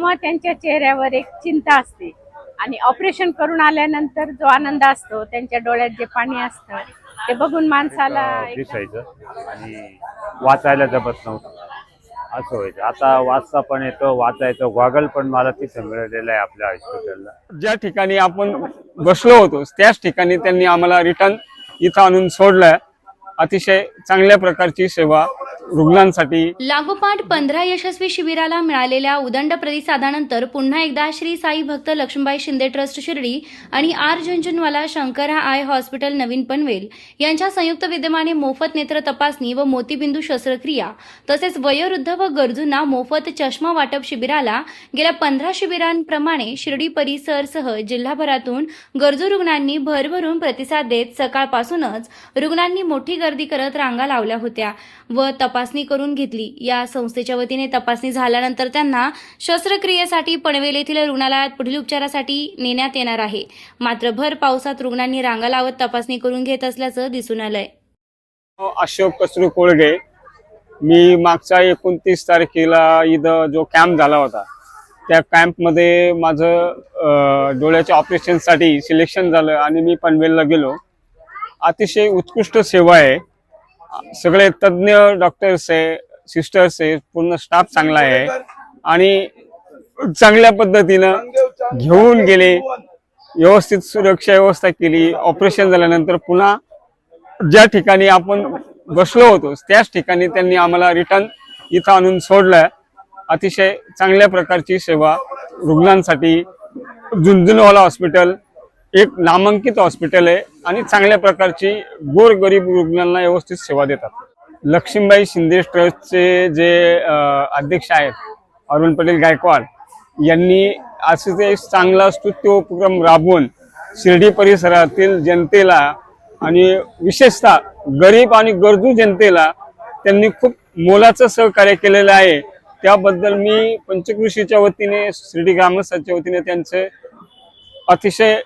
तेव्हा त्यांच्या चेहऱ्यावर एक चिंता असते. आणि ऑपरेशन करून आल्यानंतर जो आनंद असतो त्यांच्या डोळ्यात जे पाणी असतं ते बघून माणसाला दिसायचं. आणि वाचायला जमत नव्हतं. असं व्हायचं. आता वाचता पण येतो वाचायचं गॉगल पण मला तिथं मिळालेलं आहे आपल्या हॉस्पिटलला. ज्या ठिकाणी आपण बसलो होतो त्याच ठिकाणी त्यांनी आम्हाला रिटर्न इथं आणून सोडलं अतिशय चांगल्या प्रकारची सेवा रुग्णांसाठी. लागोपाठ पंधरा यशस्वी शिबिराला मिळालेल्या उदंड प्रतिसादानंतर पुन्हा एकदा श्री साई भक्त लक्ष्मीबाई शिंदे ट्रस्ट शिर्डी आणि R Jhunjhunwala Shankara eye hospital नवीन पनवेल यांच्या संयुक्त विद्यमाने मोफत नेत्र तपासणी व मोतीबिंदू शस्त्रक्रिया तसेच वयोवृद्ध व गरजूंना मोफत चष्मा वाटप शिबिराला गेल्या पंधरा शिबिरांप्रमाणे शिर्डी परिसरसह जिल्हाभरातून गरजू रुग्णांनी भरभरून प्रतिसाद देत सकाळपासूनच रुग्णांनी मोठी गर्दी करत रांगा लावल्या होत्या व तपासणी करून घेतली. या संस्थेच्या वतीने तपासणी झाल्यानंतर त्यांना शस्त्रक्रियेसाठी पनवेल येथील रुग्णालयात पुढील उपचारासाठी नेण्यात येणार आहे. मात्र भर पावसात रुग्णांनी रांगा लावत तपासणी करून घेत असल्याचं दिसून आलंय. अशोक कसरू कोळगे. मी मागच्या एकोणतीस तारखेला इथं जो कॅम्प झाला होता त्या कॅम्पमध्ये माझं डोळ्याच्या ऑपरेशनसाठी सिलेक्शन झालं आणि मी पनवेलला गेलो. अतिशय उत्कृष्ट सेवा आहे. सगळे तज्ज्ञ डॉक्टर्स आहे सिस्टर्स आहे पूर्ण स्टाफ चांगला आहे. आणि चांगल्या पद्धतीनं घेऊन गेले व्यवस्थित सुरक्षा व्यवस्था केली ऑपरेशन झाल्यानंतर पुन्हा ज्या ठिकाणी आपण बसलो होतो त्याच ठिकाणी त्यांनी आम्हाला रिटर्न इथं आणून सोडलं अतिशय चांगल्या प्रकारची सेवा रुग्णांसाठी झुंझुनवाला हॉस्पिटल एक नामांकित हॉस्पिटल आहे आणि चांगल्या प्रकारची गोरगरीब रुग्णांना व्यवस्थित सेवा देतात. लक्ष्मीबाई शिंदे ट्रस्टचे जे अध्यक्ष आहेत अरुण पटेल गायकवाड यांनी असं ते चांगला स्तुत्य उपक्रम राबवून शिर्डी परिसरातील जनतेला आणि विशेषतः गरीब आणि गरजू जनतेला त्यांनी खूप मोलाचं सहकार्य केलेलं आहे. त्याबद्दल मी पंचकृषीच्या वतीने शिर्डी ग्रामस्थांच्या वतीने त्यांचे अतिशय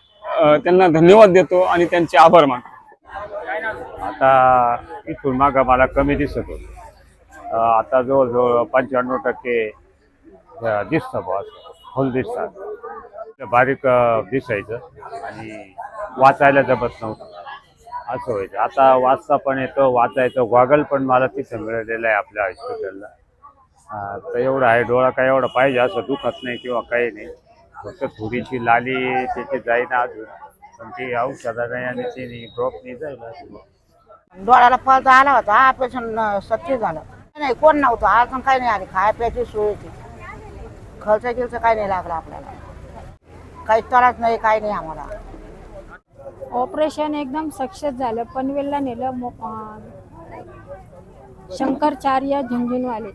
त्यांना धन्यवाद देतो आणि त्यांचे आभार मानतो. आता इथून मागं मला कमी दिसत होत. आता जवळजवळ पंच्याण्णव टक्के दिसतं बॉस फुल दिसतात. बारीक दिसायचं आणि वाचायला जमत नव्हतं. असं व्हायचं. आता वाचता पण येतो वाचायचं. गॉगल पण मला तिथं मिळालेलं आहे आपल्या हॉस्पिटलला तर एवढं आहे डोळा काय एवढं पाहिजे असं दुखत नाही किंवा काही नाही. फक्त थोडीशी लाली त्याची जाईना अजून. पण ती औषधाने आणि ती ड्रॉपनी जाईल अजून. डोळ्याला फळता आला होता ऑपरेशन सक्सेस झालं. नाही कोण नव्हतं अजून काही नाही आली. खाय प्यायची सोय होती. खर्च गिर्च काही नाही लागला आपल्याला. काही त्रास नाही काही नाही आम्हाला. ऑपरेशन एकदम सक्सेस झालं. पनवेलला नेलं मो- शंकरचार्य झुंझुनवाले.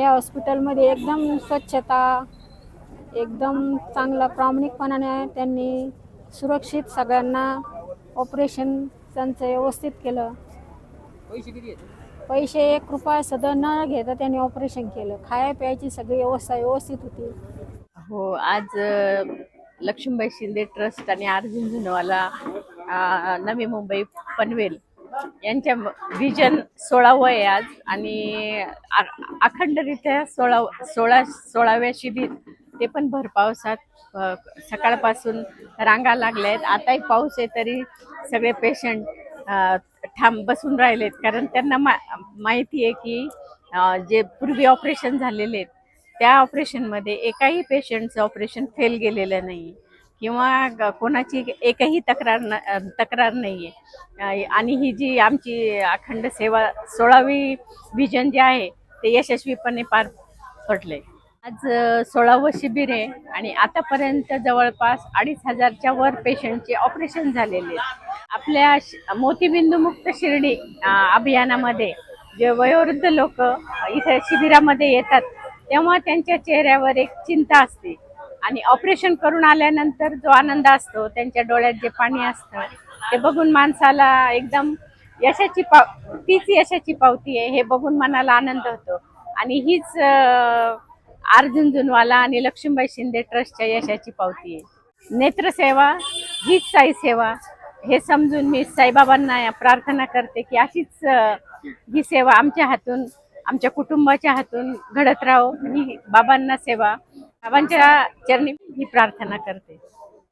या हॉस्पिटलमध्ये एकदम स्वच्छता एकदम चांगला प्रामाणिकपणाने त्यांनी सुरक्षित सगळ्यांना ऑपरेशन त्यांचं व्यवस्थित केलं. पैसे एक रुपया सध्या न घेता त्यांनी ऑपरेशन केलं. खाया प्यायची सगळी व्यवस्था व्यवस्थित होती. हो आज लक्ष्मीबाई शिंदे ट्रस्ट आणि आर झुंझुनवाला अ, नवी मुंबई पनवेल यांच्या विजन सोळावं आहे आज. आणि अखंडरित्या सोळा सोळा सोळाव्या शिबिर ते पण भर पावसात सकाळपासून रांगा लागल्या आहेत आताही पाऊस आहे तरी सगळे पेशंट ठाम बसून राहिलेत. कारण त्यांना मा माहिती आहे की जे पूर्वी ऑपरेशन झालेले आहेत त्या ऑपरेशनमध्ये एकाही पेशंटचं ऑपरेशन फेल गेलेलं नाही किंवा कोणाची एकही तक्रार न तक्रार नाही आहे आणि ही जी आमची अखंड सेवा सोळावी विजन जे आहे ते यशस्वीपणे पार पडले आज सोळावं शिबिर आहे आणि आतापर्यंत जवळपास अडीच हजारच्या वर पेशंटचे ऑपरेशन झालेले आहेत. आपल्या मोतीबिंदू मुक्त शिर्डी अभियानामध्ये जे वयोवृद्ध लोक इथे शिबिरामध्ये येतात तेव्हा त्यांच्या चेहऱ्यावर एक चिंता असते. आणि ऑपरेशन करून आल्यानंतर जो आनंद असतो त्यांच्या डोळ्यात जे पाणी असतं ते बघून माणसाला एकदम यशाची पाव तीच यशाची पावती आहे हे बघून मनाला आनंद होतो. आणि हीच अर्जुन जुनवाला आणि लक्ष्मीबाई शिंदे ट्रस्टच्या यशाची पावती आहे. नेत्रसेवा हीच साई सेवा. हे समजून मी साईबाबांना प्रार्थना करते की अशीच ही सेवा आमच्या हातून आमच्या कुटुंबाच्या हातून घडत राहो. मी बाबांना सेवा. बाबांच्या चरणी ही प्रार्थना करते.